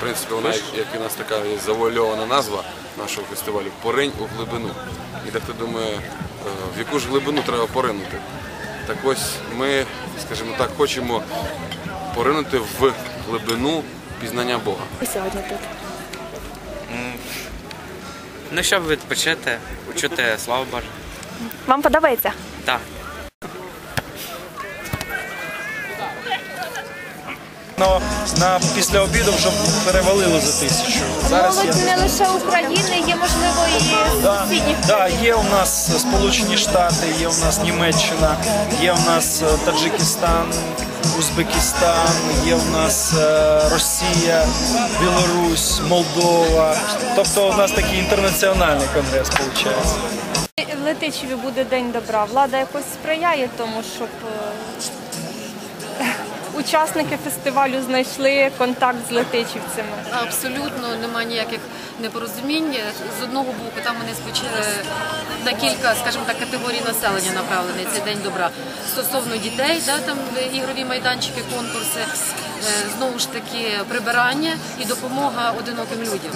В принципі, вона, як- і у нас така є завуальована назва нашого фестивалю Поринь у глибину. І дехто думає, е, в яку ж глибину треба поринути. Так ось ми, скажімо так, хочемо поринути в глибину пізнання Бога. І сьогодні тут. Ну, щоб відпочити, почути славу Божу. Вам подобається? Так. Ну, на після обіду вже перевалило за тисячу. Зараз є. Молодь не лише України, є можливо і Да, сусідніх. да, є у нас Сполучені Штати, є у нас Німеччина, є у нас е, Таджикистан, Узбекистан, є у нас е, Росія, Білорусь, Молдова. Тобто у нас такий інтернаціональний конгрес виходить. В Летичеві буде день добра. Влада якось сприяє тому, щоб е, учасники фестивалю знайшли контакт з летичівцями. Абсолютно немає ніяких непорозумінь. З одного боку, там вони спочили на кілька, скажімо так, категорій населення направлений цей день добра. Стосовно дітей, да, там ігрові майданчики, конкурси, е, знову ж таки прибирання і допомога одиноким людям.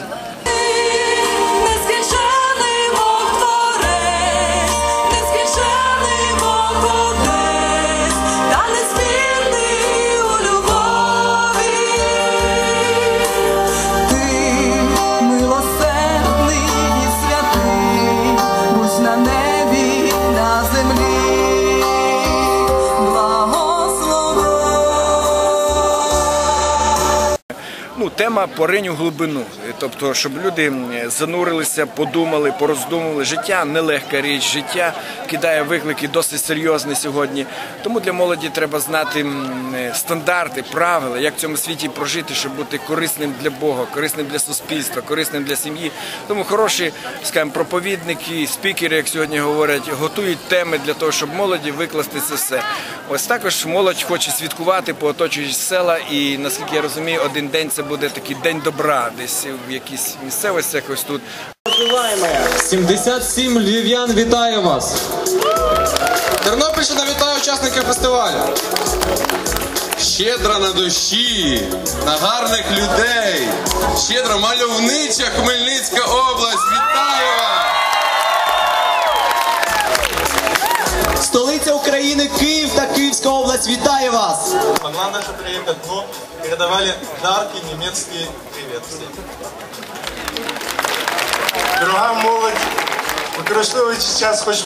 Тема поринь у глибину. Тобто, щоб люди занурилися, подумали, пороздумували. Життя нелегка річ, життя кидає виклики досить серйозні сьогодні. Тому для молоді треба знати стандарти, правила, як в цьому світі прожити, щоб бути корисним для Бога, корисним для суспільства, корисним для сім'ї. Тому хороші, скажімо, проповідники, спікери, як сьогодні говорять, готують теми для того, щоб молоді викласти це все. Ось також молодь хоче святкувати по оточуючі села, і наскільки я розумію, один день це буде такий день добра, десь в якійсь місцевості, якось тут. 77 львів'ян вітає вас! Тернопільщина вітає учасників фестивалю! Щедра на душі, на гарних людей. Щедра мальовнича Хмельницька область. Вітаю вас! Столиця України Київ та область вітає вас! А главное, что приехать, ну, передавали дарки немецкие привет всем. Дорога молодь, використовуючи час хоч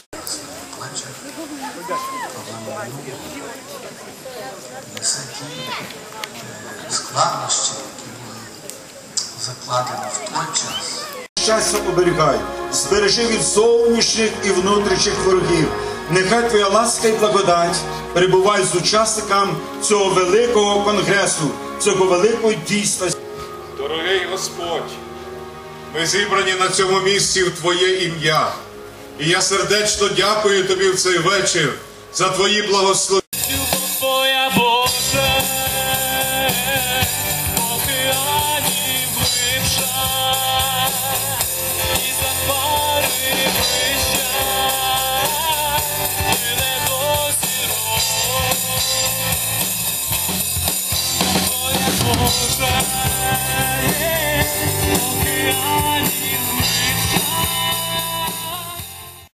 складнощі, які були закладені в той час. Щастя оберігай, збережи від зовнішніх і внутрішніх ворогів. Нехай твоя ласка і благодать перебуває з учасникам цього великого конгресу, цього великого дійства. Дорогий Господь, ми зібрані на цьому місці в Твоє ім'я. І я сердечно дякую Тобі в цей вечір за Твої благословення. Yeah.